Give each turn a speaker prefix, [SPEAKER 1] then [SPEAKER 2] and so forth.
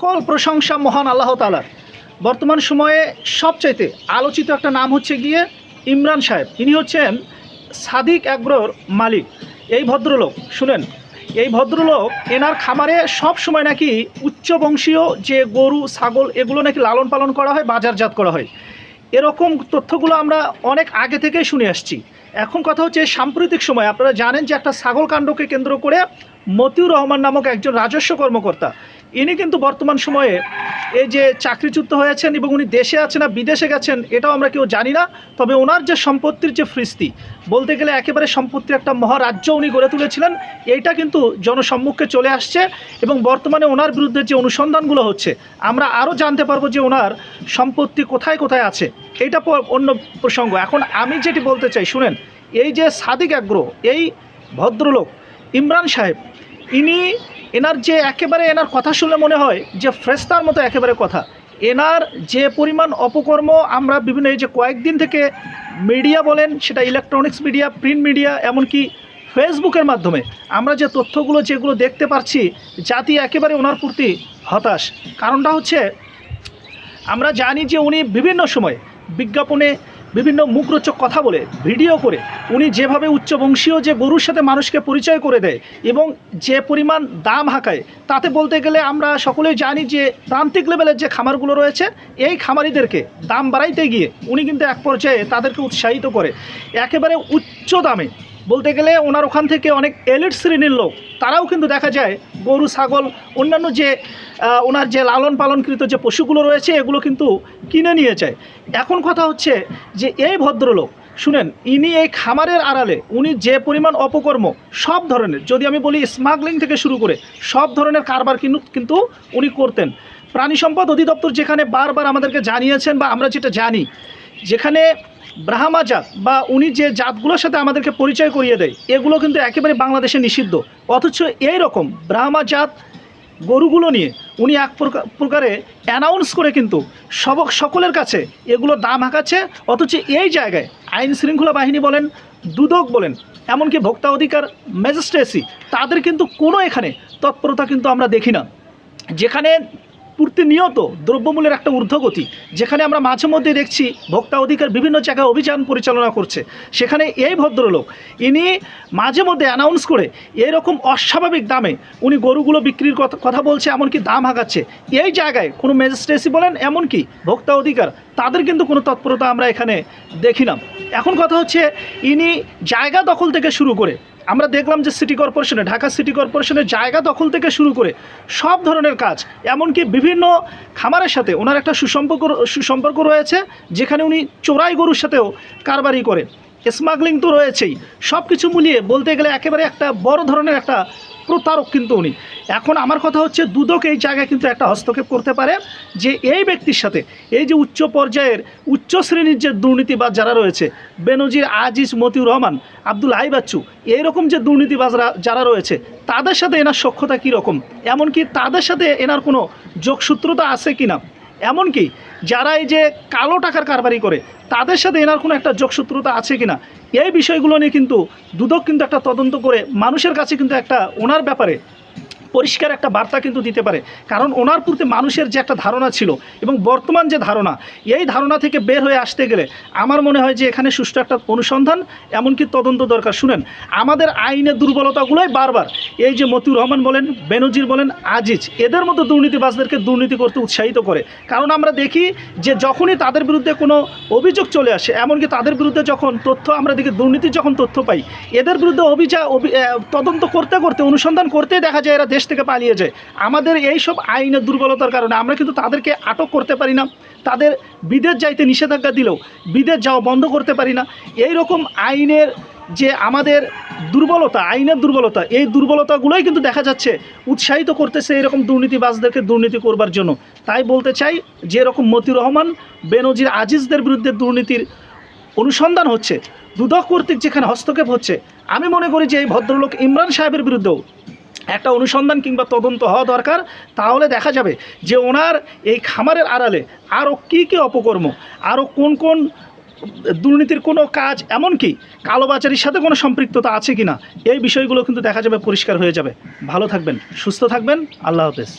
[SPEAKER 1] সকল প্রশংসা মহান আল্লাহ তালার বর্তমান সময়ে সবচাইতে আলোচিত একটা নাম হচ্ছে গিয়ে ইমরান সাহেব। তিনি হচ্ছেন সাদিক অ্যাগ্রোর মালিক। এই ভদ্রলোক, শুনেন, এই ভদ্রলোক এনার খামারে সব সময় নাকি উচ্চবংশীয় যে গরু, ছাগল, এগুলো নাকি লালন পালন করা হয়, বাজারজাত করা হয়। এরকম তথ্যগুলো আমরা অনেক আগে থেকেই শুনে আসছি। এখন কথা হচ্ছে সাম্প্রতিক সময় আপনারা জানেন যে একটা ছাগল কাণ্ডকে কেন্দ্র করে মতিউর রহমান নামক একজন রাজস্ব কর্মকর্তা ইনি কিন্তু বর্তমান সময়ে এই যে চাকরিচ্যুত হয়েছেন এবং উনি দেশে আছেন না বিদেশে গেছেন, এটাও আমরা কেউ জানি না। তবে ওনার যে সম্পত্তির যে ফ্রিস্তি, বলতে গেলে একেবারে সম্পত্তির একটা মহারাজ্য উনি গড়ে তুলেছিলেন, এইটা কিন্তু জনসম্মুখে চলে আসছে এবং বর্তমানে ওনার বিরুদ্ধে যে অনুসন্ধানগুলো হচ্ছে, আমরা আরও জানতে পারব যে ওনার সম্পত্তি কোথায় কোথায় আছে। এইটা অন্য প্রসঙ্গ। এখন আমি যেটি বলতে চাই, শুনেন, এই যে সাদিক আগ্রহ, এই ভদ্রলোক, ইমরান সাহেব ইনি এনার যে একেবারে এনার কথা শুনলে মনে হয়, যে ফ্রেস্তার মতো একেবারে কথা। এনার যে পরিমাণ অপকর্ম আমরা বিভিন্ন এই যে কয়েকদিন থেকে মিডিয়া বলেন, সেটা ইলেকট্রনিক্স মিডিয়া প্রিন্ট মিডিয়া এমনকি ফেসবুকের মাধ্যমে, আমরা যে তথ্যগুলো, যেগুলো দেখতে পাচ্ছি জাতি একেবারে ওনার প্রতি হতাশ। কারণটা হচ্ছে, আমরা জানি যে উনি বিভিন্ন সময় বিজ্ঞাপনে বিভিন্ন মুখরোচক কথা বলে, ভিডিও করে। উনি যেভাবে উচ্চবংশীয় যে গরুর সাথে মানুষকে পরিচয় করে দেয় এবং যে পরিমাণ দাম হাঁকায়, তাতে বলতে গেলে আমরা সকলেই জানি যে প্রান্তিক লেভেলের যে খামারগুলো রয়েছে, এই খামারিদেরকে দাম বাড়াইতে গিয়ে উনি কিন্তু এক পর্যায়ে তাদেরকে উৎসাহিত করে। একেবারে উচ্চ দামে বলতে গেলে ওনার ওখান থেকে অনেক এলিট শ্রেণির লোক, তারাও কিন্তু দেখা যায় গরু, ছাগল, অন্যান্য যে ওনার যে লালন পালনকৃত যে পশুগুলো রয়েছে, এগুলো কিন্তু কিনে নিয়ে যায়। এখন কথা হচ্ছে যে এই ভদ্রলোক, শুনেন, ইনি এই খামারের আড়ালে, উনি যে পরিমাণ অপকর্ম, সব ধরনের, যদি আমি বলি স্মাগলিং থেকে শুরু করে, সব ধরনের কারবার কিন্তু উনি করতেন। প্রাণী সম্পদ অধিদপ্তর যেখানে বারবার আমাদেরকে জানিয়েছেন বা আমরা যেটা জানি, যেখানে ব্রাহ্মা জাত বা উনি যে জাতগুলোর সাথে আমাদেরকে পরিচয় করিয়ে দেয়, এগুলো কিন্তু একেবারে বাংলাদেশে নিষিদ্ধ। অথচ এই রকম ব্রাহ্মা জাত গরুগুলো নিয়ে উনি এক প্রকা- প্রকারে অ্যানাউন্স করে কিন্তু সব সকলের কাছে এগুলো দাম হাঁকাচ্ছে, অথচ এই জায়গায় আইন শৃঙ্খলা বাহিনী বলেন, দুদক বলেন, এমনকি ভোক্তা অধিকার ম্যাজিস্ট্রেসি তাদের কিন্তু কোনো এখানে তৎপরতা কিন্তু আমরা দেখি না। যেখানে প্রতিনিয়ত দ্রব্যমূল্যের একটা ঊর্ধ্বগতি। যেখানে আমরা মাঝে মধ্যে দেখছি ভোক্তা অধিকার বিভিন্ন জায়গায় অভিযান পরিচালনা করছে। সেখানে এই ভদ্রলোক, ইনি মাঝে মধ্যে অ্যানাউন্স করে এরকম অস্বাভাবিক দামে উনি গরুগুলো বিক্রির কথা বলছে, এমনকি দাম হাঁকাচ্ছে। এই জায়গায় কোনো ম্যাজিস্ট্রেসি বলেন, এমনকি ভোক্তা অধিকার, তাদের কিন্তু কোনো তৎপরতা আমরা এখানে দেখি না। এখন কথা হচ্ছে, ইনি জায়গা দখল থেকে শুরু করে আমরা দেখলাম যে সিটি কর্পোরেশনে, ঢাকা সিটি কর্পোরেশনের জায়গা দখল থেকে শুরু করে সব ধরনের কাজ, এমনকি বিভিন্ন খামারের সাথে ওনার একটা সুসম্পর্ক সুসম্পর্ক রয়েছে, যেখানে উনি চোরাই গরুর সাথেও কারবারি করে স্মাগলিং তো রয়েছেই। সব কিছু মিলিয়ে বলতে গেলে একেবারে একটা বড় ধরনের একটা প্রতারক কিন্তু উনি। এখন আমার কথা হচ্ছে দুদক এই জায়গায় কিন্তু একটা হস্তক্ষেপ করতে পারে যে এই ব্যক্তির সাথে এই যে উচ্চ পর্যায়ের উচ্চ শ্রেণির যে দুর্নীতিবাজ যারা রয়েছে, বেনজির আজিজ মতিউর রহমান, আব্দুল হাই বাচ্চু, এইরকম যে দুর্নীতিবাজরা যারা রয়েছে, তাদের সাথে এনার সক্ষতা কীরকম? এমনকি তাদের সাথে এনার কোনো যোগসূত্রতা আছে কি না এমনকি যারা এই যে কালো টাকার কারবারি করে, তাদের সাথে এনার কোনো একটা যোগসূত্রতা আছে কি না এই বিষয়গুলো নিয়ে কিন্তু দুদক কিন্তু একটা তদন্ত করে মানুষের কাছে কিন্তু একটা ওনার ব্যাপারে পরিষ্কার একটা বার্তা কিন্তু দিতে পারে। কারণ ওনার প্রতি মানুষের যে একটা ধারণা ছিল এবং বর্তমান যে ধারণা, এই ধারণা থেকে বের হয়ে আসতে গেলে আমার মনে হয় যে এখানে সুষ্ঠু একটা অনুসন্ধান, এমনকি তদন্ত দরকার। শুনেন, আমাদের আইনের দুর্বলতাগুলোই বারবার। এই যে মতিউর রহমান বলেন, বেনজির বলেন, আজিজ, এদের মতো দুর্নীতিবাজদেরকে দুর্নীতি করতে উৎসাহিত করে। কারণ আমরা দেখি যে যখনই তাদের বিরুদ্ধে কোনো অভিযোগ চলে আসে, এমনকি তাদের বিরুদ্ধে যখন তথ্য, আমরা দেখি দুর্নীতির যখন তথ্য পাই, এদের বিরুদ্ধে অভিযোগ তদন্ত করতে করতে, অনুসন্ধান করতেই দেখা যায় এরা থেকে পালিয়ে যায়। আমাদের এই সব আইনের দুর্বলতার কারণে আমরা কিন্তু তাদেরকে আটক করতে পারি না। তাদের বিদেশ যাইতে নিষেধাজ্ঞা দিলেও বিদেশ যাওয়া বন্ধ করতে পারি না। এই রকম আইনের যে আমাদের দুর্বলতা, আইনের দুর্বলতা, এই দুর্বলতাগুলোই কিন্তু দেখা যাচ্ছে উৎসাহিত করতেছে এরকম দুর্নীতিবাজদেরকে দুর্নীতি করবার জন্য। তাই বলতে চাই যে এরকম মতিউর রহমান, বেনজির আজিজদের বিরুদ্ধে দুর্নীতির অনুসন্ধান হচ্ছে, দুদক কর্তৃক যেখানে হস্তক্ষেপ হচ্ছে, আমি মনে করি যে এই ভদ্রলোক ইমরান সাহেবের বিরুদ্ধেও একটা অনুসন্ধান কিংবা তদন্ত হওয়া দরকার, তাহলে দেখা যাবে যে ওনার এই খামারের আড়ালে আরও কী কী অপকর্ম আরও কোন কোন দুর্নীতির কোনো কাজ এমনকি কালোবাজারির সাথে কোনো সম্পৃক্ততা আছে কি না এই বিষয়গুলো কিন্তু দেখা যাবে পরিষ্কার হয়ে যাবে। ভালো থাকবেন, সুস্থ থাকবেন, আল্লাহ হাফেজ।